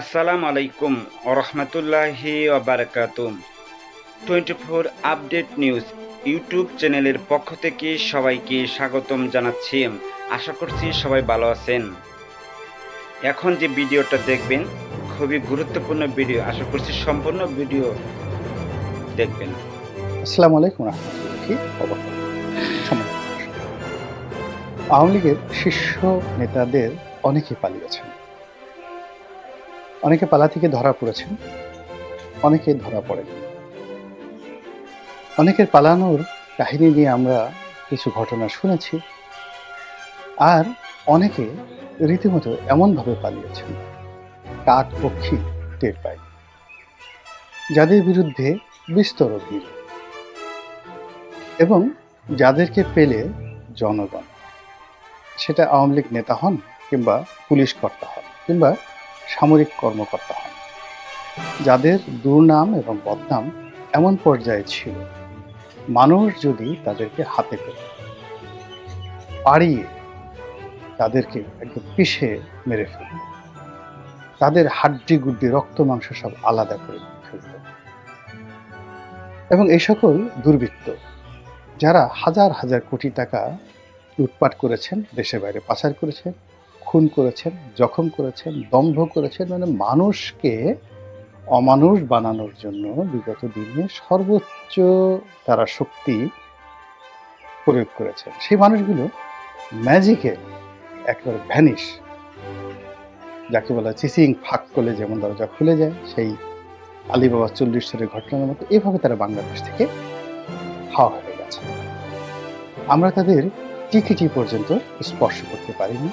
আসসালামু আলাইকুম ওরহমতুল্লাহি ওবারাকাতুম twenty four update news YouTube চ্যানেলের পক্ষ থেকে সবাইকে স্বাগতম জানাচ্ছি। আশা করছি সবাই ভালো আছেন। এখন যে ভিডিওটা দেখবেন, খুবই গুরুত্বপূর্ণ ভিডিও। আশা করছি সম্পূর্ণ ভিডিও দেখবেন। আসসালামু আলাইকুম আওয়ামী লীগের শীর্ষ নেতাদের অনেকে পালিয়েছেন। অনেকে পালা থেকে ধরা পড়েছেন, অনেকে ধরা পড়েন। অনেকের পালানোর কাহিনী নিয়ে আমরা কিছু ঘটনা শুনেছি আর অনেকে রীতিমতো এমনভাবে পালিয়েছেন, কাক পক্ষী টের পায় যাদের বিরুদ্ধে বিস্তর অভিযোগ এবং যাদেরকে পেলে জনগণ, সেটা আওয়ামী লীগ নেতা হন কিংবা পুলিশ কর্তা হন কিংবা সামরিক কর্মকর্তা হন, যাদের দুর্নাম এবং বদনাম এমন পর্যায়ে ছিল। মানুষ যদি তাদেরকে হাতে পেত, পাড়িয়ে তাদেরকে একদম পিষে মেরে ফেলত, তাদের হাড্ডি গুড্ডি, রক্ত, মাংস সব আলাদা করে ফেলত। এবং এই সকল দুর্বৃত্ত, যারা হাজার হাজার কোটি টাকা লুটপাট করেছেন দেশে বাইরে পাচার করেছেন খুন করেছেন, জখম করেছেন, দম্ভ করেছেন মানে মানুষকে অমানুষ বানানোর জন্য বিগত দিনে সর্বোচ্চ তারা শক্তি প্রয়োগ করেছেন। সেই মানুষগুলো ম্যাজিকে একবার ভ্যানিশ, যাকে বলা চিসিং ফাঁক করলে যেমন দরজা খুলে যায়, সেই আলিবাবা চল্লিশ সালের ঘটনার মতো এভাবে তারা বাংলাদেশ থেকে হাওয়া হয়ে গেছে। আমরা তাদের টিকিটি পর্যন্ত স্পর্শ করতে পারিনি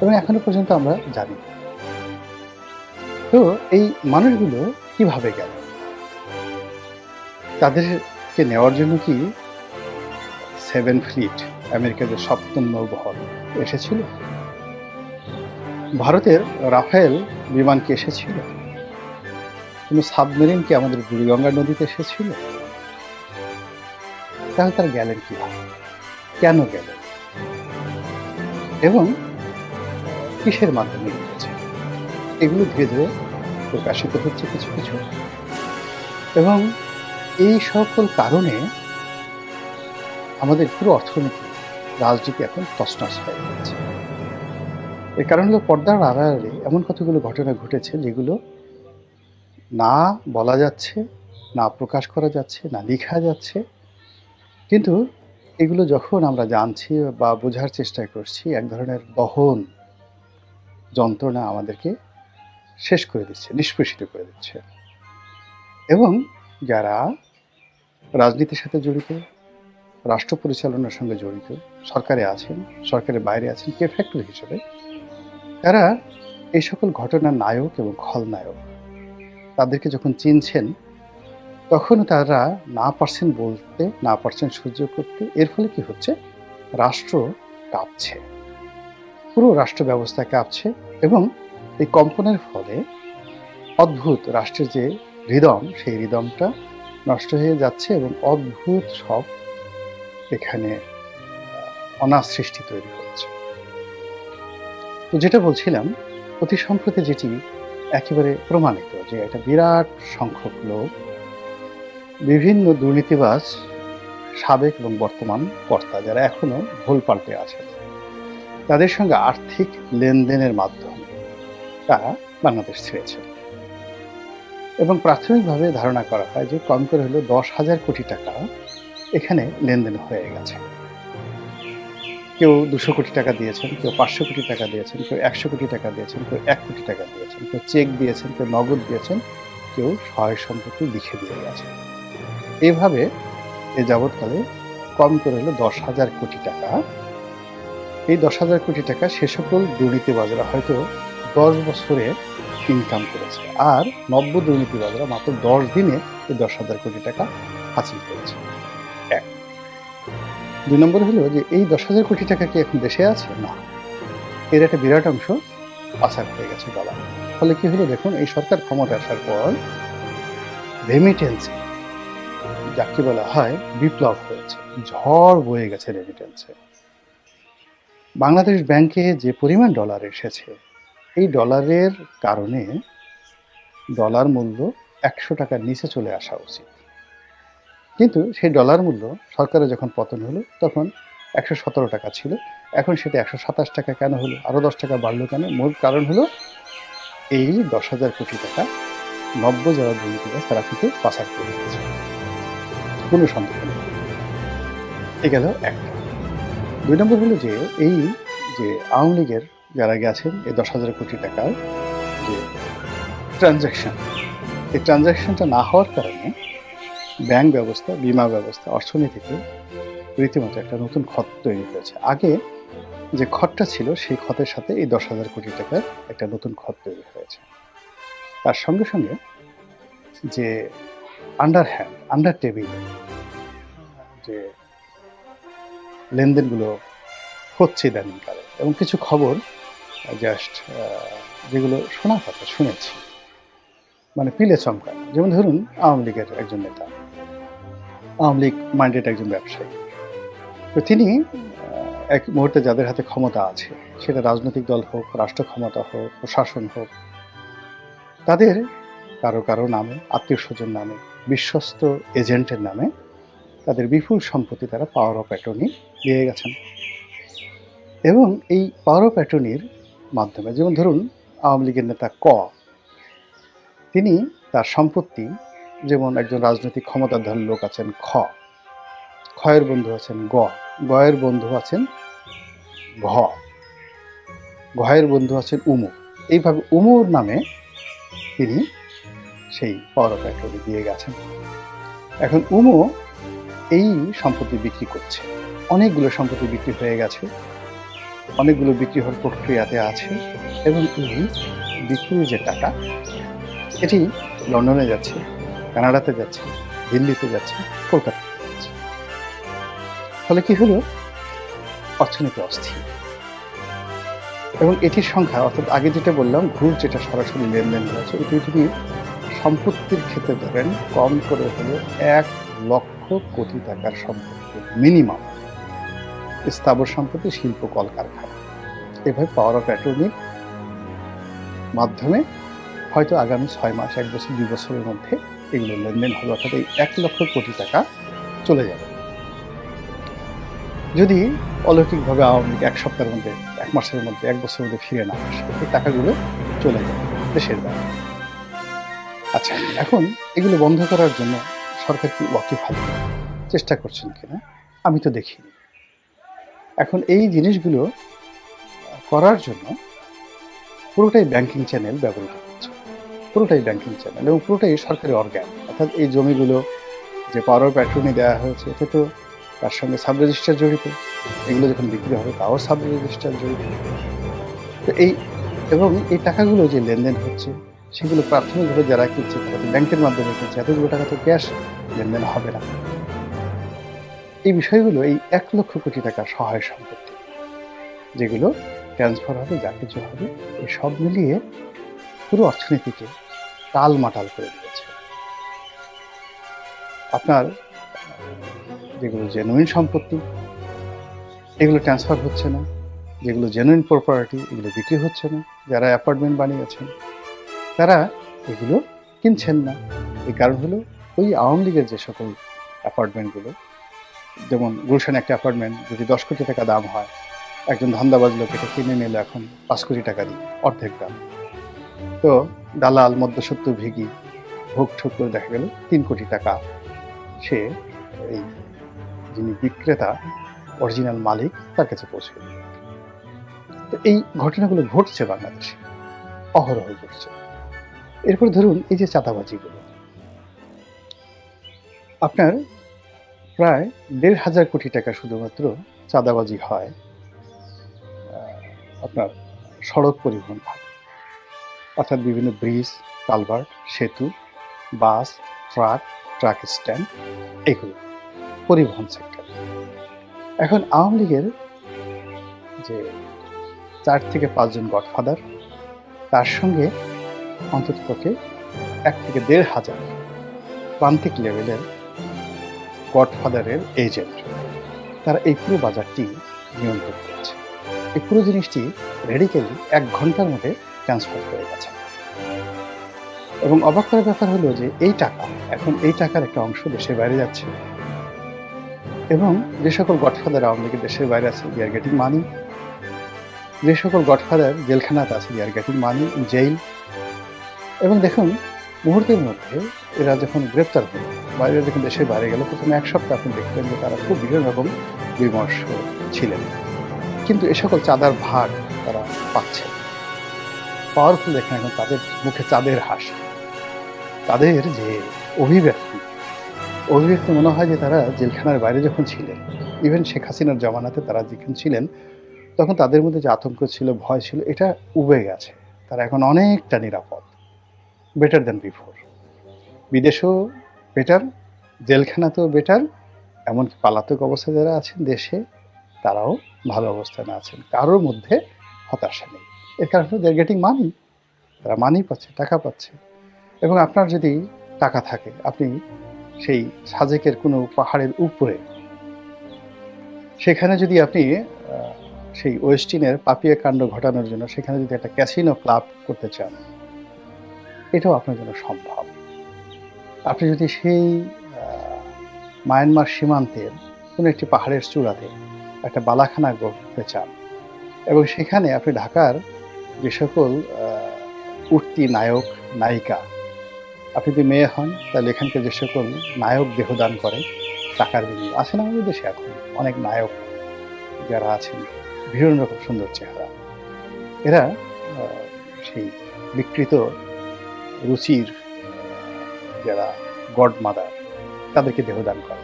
এবং এখনও পর্যন্ত আমরা জানি তো এই মানুষগুলো কীভাবে গেল? তাদেরকে নেওয়ার জন্য কি সেভেন ফ্লিট আমেরিকার যে সপ্তম নৌবহর এসেছিল? ভারতের রাফেল বিমান কি এসেছিল? কোনো সাবমেরিন কি আমাদের বুড়িগঙ্গা নদীতে এসেছিল? তাহলে তারা গেলেন কীভাবে? কেন গেলেন? এবং কিসের মাধ্যমে গিয়েছে এগুলো ধীরে ধীরে প্রকাশিত হচ্ছে কিছু কিছু। এবং এই সকল কারণে আমাদের পুরো অর্থনীতি, রাজনীতি এখন তছনছ হয়ে গেছে এর কারণ হলো পর্দার আড়ালে এমন কতগুলো ঘটনা ঘটেছে যেগুলো না বলা যাচ্ছে, না প্রকাশ করা যাচ্ছে, না লেখা যাচ্ছে। কিন্তু এগুলো যখন আমরা জানছি বা বোঝার চেষ্টা করছি, এক ধরনের বহন যন্ত্রণা আমাদেরকে শেষ করে দিচ্ছে, নিষ্পেষিত করে দিচ্ছে। এবং যারা রাজনীতির সাথে জড়িত, রাষ্ট্র পরিচালনার সঙ্গে জড়িত, সরকারে আছেন, সরকারের বাইরে আছেন, কে ফ্যাক্টরি হিসেবে, তারা এই সকল ঘটনার নায়ক এবং খলনায়ক, তাদেরকে যখন চিনছেন তখন তারা না পারছেন বলতে, না পারছেন সহ্য করতে, এর ফলে কি হচ্ছে? রাষ্ট্র কাঁপছে। পুরো রাষ্ট্র ব্যবস্থা কাঁপছে এবং এই কম্পনের ফলে অদ্ভুত রাষ্ট্রের যে হৃদম, সেই হৃদমটা নষ্ট হয়ে যাচ্ছে এবং অদ্ভুত সব এখানে অনাথ সৃষ্টি তৈরি হচ্ছে। তো যেটা বলছিলাম, অতি সম্প্রতি যেটি একেবারে প্রমাণিত যে একটা বিরাট সংখ্যক লোক বিভিন্ন দুর্নীতিবাজ, সাবেক এবং বর্তমান কর্তা যারা এখনও ভুল পাল্টে আছেন, তাদের সঙ্গে আর্থিক লেনদেনের মাধ্যমে তারা বাংলাদেশ ছেড়েছে এবং প্রাথমিকভাবে ধারণা করা হয় যে কম করে হলেও দশ হাজার কোটি টাকা এখানে লেনদেন হয়ে গেছে। কেউ দুশো কোটি টাকা দিয়েছেন, কেউ পাঁচশো কোটি টাকা দিয়েছেন, কেউ একশো কোটি টাকা দিয়েছেন, কেউ এক কোটি টাকা দিয়েছেন, কেউ চেক দিয়েছেন, কেউ নগদ দিয়েছেন, কেউ সহায় সম্পত্তি লিখে দিয়ে গেছে এভাবে এ যাবৎকালে কম করে হলো দশ হাজার কোটি টাকা। এই দশ হাজার কোটি টাকা সে সকল দুর্নীতিবাজরা হয়তো দশ বছরে ইনকাম করেছে। আর নব্য দুর্নীতিবাজরা মাত্র দশ দিনে এই দশ হাজার কোটি টাকা হাসিল করেছে। এক। দুই নম্বর হলো যে এই দশ হাজার কোটি টাকা কি এখন দেশে আছে? না। এর একটা বিরাট অংশ পাচার হয়ে গেছে ডলার ফলে কি হলো দেখুন, এই সরকার ক্ষমতা আসার পর রেমিটেন্সে যাকে বলা হয় বিপ্লব হয়েছে। ঝড় বয়ে গেছে রেমিটেন্সে বাংলাদেশ ব্যাংকে যে পরিমাণ ডলার এসেছে, এই ডলারের কারণে ডলার মূল্য একশো টাকার নিচে চলে আসা উচিত। কিন্তু সেই ডলার মূল্য সরকারের যখন পতন হলো, তখন একশো সতেরো টাকা ছিল। এখন সেটা একশো সাতাশ টাকা কেন হলো আরও দশ টাকা বাড়লো কেন? মূল কারণ হলো এই দশ হাজার কোটি টাকা নব্য যারা দুর্নীতিবাজ তারা কিন্তু পাচার করে দিয়েছে। কোনো সন্দেহ নেই। এ গেল একটা দুই নম্বর হলো যে, এই যে আওয়ামী লীগের যারা গেছেন এই দশ হাজার কোটি টাকার যে ট্রানজ্যাকশন এই ট্রানজ্যাকশনটা না হওয়ার কারণে ব্যাংক ব্যবস্থা, বিমা ব্যবস্থা, অর্থনীতিতে রীতিমতো একটা নতুন খত তৈরি হয়েছে। আগে যে খতটা ছিল, সেই খতের সাথে এই দশ হাজার কোটি টাকার একটা নতুন খত তৈরি হয়েছে। তার সঙ্গে সঙ্গে যে আন্ডার হ্যান্ড আন্ডার টেবিল যে লেনদেনগুলো হচ্ছে ইদানিংকালে। এবং কিছু খবর জাস্ট যেগুলো শোনা কথা শুনেছি। মানে পিলে চমকানো। যেমন ধরুন, আওয়ামী লীগের একজন নেতা। আওয়ামী লীগ মাইন্ডেড একজন ব্যবসায়ী। তো তিনি এক মুহূর্তে যাদের হাতে ক্ষমতা আছে, সেটা রাজনৈতিক দল হোক, রাষ্ট্র ক্ষমতা হোক, প্রশাসন হোক, তাদের কারও কারও নামে, আত্মীয় স্বজন নামে বিশ্বস্ত এজেন্টের নামে তাদের বিপুল সম্পত্তি তারা পাওয়ার অফ অ্যাটর্নি দিয়ে গেছেন। এবং এই পাওয়ার অফ অ্যাটর্নির মাধ্যমে, যেমন ধরুন, আওয়ামী লীগের নেতা ক, তিনি তার সম্পত্তি, যেমন একজন রাজনৈতিক ক্ষমতাধর লোক আছেন খ, ক্ষয়ের বন্ধু আছেন গ, গয়ের বন্ধু আছেন ঘ, ঘয়ের বন্ধু আছেন উমু। এইভাবে উমুর নামে তিনি সেই অফ অ্যাটর্নি দিয়ে গেছেন। এখন উমু এই সম্পত্তি বিক্রি করছে। অনেকগুলো সম্পত্তি বিক্রি হয়ে গেছে। অনেকগুলো বিক্রি হওয়ার প্রক্রিয়াতে আছে এবং এই বিক্রির যে টাকা, এটি লন্ডনে যাচ্ছে, কানাডাতে যাচ্ছে, দিল্লিতে যাচ্ছে কলকাতাতে যাচ্ছে। ফলে কি হলো? অর্থনীতি অস্থির। এবং এটির সংখ্যা, অর্থাৎ আগে যেটা বললাম ঘুর যেটা সরাসরি লেনদেন হয়েছে, এটি যদি সম্পত্তির ক্ষেত্রে ধরেন, কম করে হলো এক লক্ষ কোটি টাকার সম্পত্তি মিনিমাম স্থাবর সম্পত্তি, শিল্প, কলকারখানা। এভাবে পাওয়ার অফ অ্যাটর্নির মাধ্যমে হয়তো আগামী ছয় মাস, এক বছর, দুই বছরের মধ্যে এগুলো লেনদেন হবে, অর্থাৎ এই এক লক্ষ কোটি টাকা চলে যাবে। যদি অলৌকিকভাবে আওয়ামী লীগ এক সপ্তাহের মধ্যে, এক মাসের মধ্যে, এক বছরের মধ্যে ফিরে না আসে টাকাগুলো চলে যাবে, দেশের বাইরে। আচ্ছা এখন এগুলো বন্ধ করার জন্য সরকার কি ওয়াকিফাল চেষ্টা করছেন কিনা? আমি তো দেখিনি। এখন এই জিনিসগুলো করার জন্য পুরোটাই ব্যাংকিং চ্যানেল ব্যবহৃত হচ্ছে। পুরোটাই ব্যাংকিং চ্যানেল এবং পুরোটাই সরকারি অর্গ্যান অর্থাৎ এই জমিগুলো যে পাওয়ার অফ দেওয়া হয়েছে, এতে তো তার সঙ্গে সাব রেজিস্টার জড়িত। এগুলো যখন বিক্রি হবে, তাও সাব রেজিস্টার জড়িত। তো এই, এবং এই টাকাগুলো যে লেনদেন হচ্ছে সেগুলো প্রাথমিকভাবে যারা কিনছে, তারা তো ব্যাংকের মাধ্যমে কিনছে। এতগুলো টাকা তো ক্যাশ লেনদেন হবে না। এই বিষয়গুলো, এই এক লক্ষ কোটি টাকার সহায় সম্পত্তি, যেগুলো ট্রান্সফার হবে, যা কিছু হবে, এই সব মিলিয়ে পুরো অর্থনীতিকে টাল মাটাল করে দিয়েছে। আপনার যেগুলো জেনুইন সম্পত্তি, এগুলো ট্রান্সফার হচ্ছে না। যেগুলো জেনুইন প্রপার্টি এগুলো বিক্রি হচ্ছে না। যারা অ্যাপার্টমেন্ট বানিয়েছেন তারা এগুলো কিনছেন না। এই কারণ হলো ওই আওয়ামী লীগের যে সকল অ্যাপার্টমেন্টগুলো, যেমন গুলশান একটা অ্যাপার্টমেন্ট, যদি দশ কোটি টাকা দাম হয়, একজন ধান্দাবাজ লোক এটা কিনে নিল এখন পাঁচ কোটি টাকা দিয়ে, অর্ধেক দাম। তো দালাল মধ্যসত্ত্ব ভিগি ভোগ ঠোক করে দেখা গেল তিন কোটি টাকা। সে এই যিনি বিক্রেতা, অরিজিনাল মালিক, তার কাছে পৌঁছে দিল। তো এই ঘটনাগুলো ঘটছে বাংলাদেশে। অহরহ ঘটছে। এরপর ধরুন এই যে চাঁদাবাজিগুলো। আপনার প্রায় দেড় হাজার কোটি টাকা শুধুমাত্র চাঁদাবাজি হয় আপনার সড়ক পরিবহন অর্থাৎ বিভিন্ন ব্রিজ, কালভার্ট, সেতু, বাস, ট্রাক ট্রাক স্ট্যান্ড, এগুলো পরিবহন সেক্টর। এখন আওয়ামী লীগের যে চার থেকে পাঁচজন গডফাদার, তার সঙ্গে অন্ততপক্ষে এক থেকে দেড় হাজার প্রান্তিক লেভেলের গডফাদারের এজেন্ট। তারা এই পুরো বাজারটি নিয়ন্ত্রণ করছে। এই পুরো জিনিসটি রেডিক্যালি এক ঘণ্টার মধ্যে ট্রান্সফার হয়ে গেছে। এবং অবাক করার ব্যাপার হলো যে এই টাকা, এখন এই টাকার একটা অংশ দেশের বাইরে যাচ্ছে। এবং যে সকল গডফাদার আওয়ামী লীগের দেশের বাইরে আছে আর গেটিং মানি যে সকল গডফাদার জেলখানাতে আছে আর গেটিং মানি জেল এবং দেখুন, মুহূর্তের মধ্যে এরা যখন গ্রেপ্তার হলো, বাইরে যখন দেশের বাইরে গেল, প্রথমে এক সপ্তাহ আপনি দেখবেন যে তারা খুব বিভিন্ন রকম বিমর্ষ ছিলেন। কিন্তু এ সকল চাঁদার ভাগ তারা পাচ্ছে। পাওয়ারফুল দেখেন এখন তাদের মুখে চাঁদের হাসি। তাদের যে অভিব্যক্তি অভিব্যক্তি মনে হয় যে তারা জেলখানার বাইরে যখন ছিলেন ইভেন শেখ হাসিনার জমানাতে তারা যেখানে ছিলেন, তখন তাদের মধ্যে যে আতঙ্ক ছিল, ভয় ছিল, এটা উবে গেছে। তারা এখন অনেকটা নিরাপদ। বেটার দেন বিফোর বিদেশেও বেটার জেলখানাতেও বেটার এমনকি পালাতক অবস্থায় যারা আছেন দেশে, তারাও ভালো অবস্থানে আছেন। কারোর মধ্যে হতাশা নেই। এর কারণে দে গেটিং মানি তারা মানি পাচ্ছে, টাকা পাচ্ছে। এবং আপনার যদি টাকা থাকে, আপনি সেই সাজেকের কোনো পাহাড়ের উপরে, সেখানে যদি আপনি সেই ওয়েস্টিনের পাপিয়া কাণ্ড ঘটানোর জন্য, সেখানে যদি একটা ক্যাসিনো ক্লাব করতে চান এটাও আপনার জন্য সম্ভব। আপনি যদি সেই মায়ানমার সীমান্তের কোনো একটি পাহাড়ের চূড়াতে একটা বালাখানা করতে চান এবং সেখানে আপনি ঢাকার যে সকল উঠতি নায়ক, নায়িকা, আপনি যদি মেয়ে হন, তাহলে এখানকার যে সকল নায়ক দেহদান করে টাকার বিনিময়ে। আছেন আমাদের দেশে এখন অনেক নায়ক যারা আছেন, ভীষণ রকম সুন্দর চেহারা। এরা সেই বিকৃত রুচির যারা গড মাদার তাদেরকে দেহদান করে।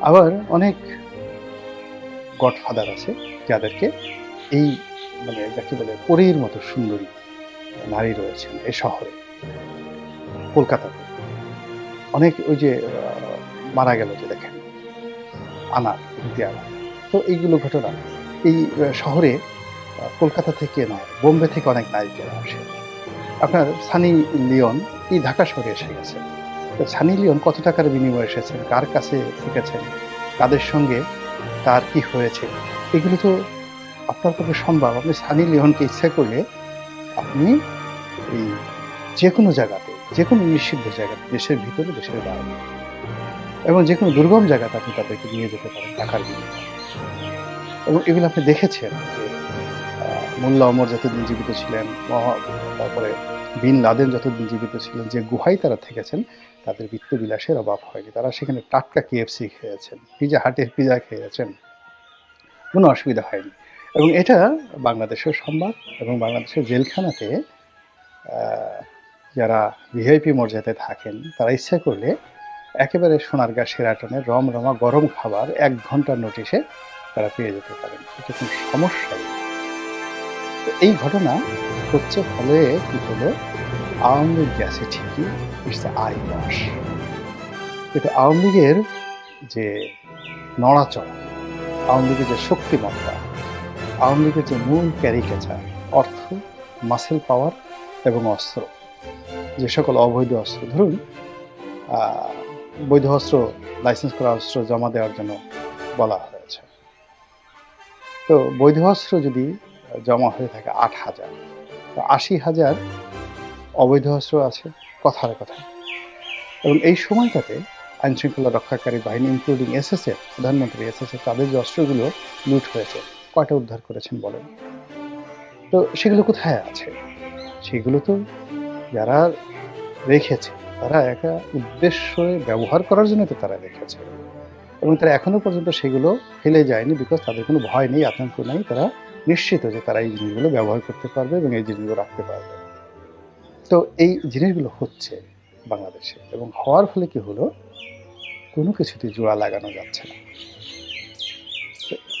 আবার অনেক গডফাদার আছে যাদেরকে এই মানে যাকে বলে পরীর মতো সুন্দরী নারী রয়েছেন এ শহরে কলকাতাতে অনেক ওই যে মারা গেল যে দেখেন আনা আনা তো এইগুলো ঘটনা, এই শহরে কলকাতা থেকে নয়, বোম্বে থেকে অনেক নায়িকেরা আসে। আপনার সানি লিওন এই ঢাকা শহরে এসে গেছে। তো সানি লিওন কত টাকার বিনিময়ে এসেছেন? কার কাছে শিখেছেন কাদের সঙ্গে? তার কি হয়েছে? এগুলো তো আপনার পক্ষে সম্ভব। আপনি সানি লিওনকে ইচ্ছা করলে আপনি এই যে কোনো জায়গাতে যে কোনো নিষিদ্ধ জায়গাতে, দেশের ভিতরে, দেশের বাইরে, এবং যে কোনো দুর্গম জায়গাতে আপনি তাদেরকে নিয়ে যেতে পারেন টাকার বিনিময়ে। এবং এগুলো আপনি দেখেছেন যে মোল্লা অমর যতদিন জীবিত ছিলেন তারপরে বিন লাদেন যতদিন জীবিত ছিলেন যে গুহায় তারা থেকেছেন, তাদের বিত্ত বিলাসের অভাব হয়নি। তারা সেখানে টাটকা কেএফসি খেয়েছেন, পিজা হাটের পিজা খেয়েছেন। কোনো অসুবিধা হয়নি। এবং এটা বাংলাদেশের সংবাদ এবং বাংলাদেশের জেলখানাতে যারা ভিআইপি মর্যাদায় থাকেন, তারা ইচ্ছা করলে একেবারে সোনার সোনারগাঁ সেরাটনের রম রমা গরম খাবার এক ঘণ্টার নোটিশে তারা পেয়ে যেতে পারেন। এটা কোনো সমস্যা এই ঘটনা হচ্ছে ফলে কি হলো? আওয়ামী লীগ গেছে ঠিকই আই ওয়াশ কিন্তু আওয়ামী লীগের যে নড়াচড়া, আওয়ামী লীগের যে শক্তিমত্তা, আওয়ামী লীগের যে মূল ক্যারিকেচার অর্থ মাসেল পাওয়ার এবং অস্ত্র, যে সকল অবৈধ অস্ত্র, ধরুন বৈধ অস্ত্র লাইসেন্স করা অস্ত্র জমা দেওয়ার জন্য বলা হয়েছে। তো বৈধ অস্ত্র যদি জমা হয়ে থাকে আট হাজার আশি হাজার অবৈধ অস্ত্র আছে, কথার কথা। এবং এই সময়টাতে আইন শৃঙ্খলা রক্ষাকারী বাহিনী ইনক্লুডিং এসএসএফ প্রধানমন্ত্রী এসএসএফ তাদের যে অস্ত্রগুলো লুট হয়েছে, কয়টা উদ্ধার করেছেন বলেন? তো সেগুলো কোথায় আছে? সেগুলো তো যারা রেখেছে, তারা একা উদ্দেশ্যে ব্যবহার করার জন্য তো তারা রেখেছে। এবং তারা এখনও পর্যন্ত সেগুলো ফেলে যায়নি বিকজ তাদের কোনো ভয় নেই, আতঙ্ক নেই, তারা নিশ্চিত যে তারা এই জিনিসগুলো ব্যবহার করতে পারবে এবং এই জিনিসগুলো রাখতে পারবে। তো এই জিনিসগুলো হচ্ছে বাংলাদেশে এবং হওয়ার ফলে কি হলো? কোনো কিছুতে জোড়া লাগানো যাচ্ছে না।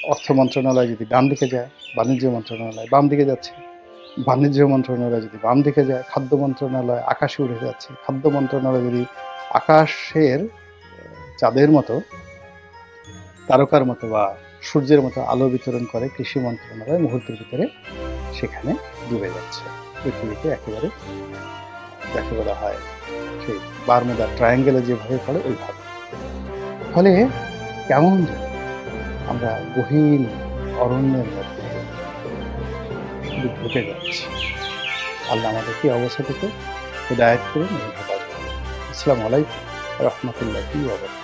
অর্থ মন্ত্রণালয় যদি ডান দিকে যায়, বাণিজ্য মন্ত্রণালয় বাম দিকে যাচ্ছে। বাণিজ্য মন্ত্রণালয় যদি বাম দিকে যায়, খাদ্য মন্ত্রণালয় আকাশে উড়ে যাচ্ছে। খাদ্য মন্ত্রণালয় যদি আকাশের চাঁদের মতো, তারকার মতো বা সূর্যের মতো আলো বিতরণ করে কৃষি মন্ত্রণালয় মুহূর্তের ভিতরে সেখানে ডুবে যাচ্ছে। পৃথিবীকে একেবারে যাকে বলা হয় সেই বারমুদার ট্রায়াঙ্গেলে যেভাবে পড়ে ওইভাবে। ফলে কেমন আমরা গহীন অরণ্যের মধ্যে ঢুকে যাচ্ছি। আল্লাহ আমাদের কি অবস্থা থেকে হেদায়ত করুন এবং আসসালামু আলাইকুম রহমতুল্লাহি ওয়া বারাকাতুহু।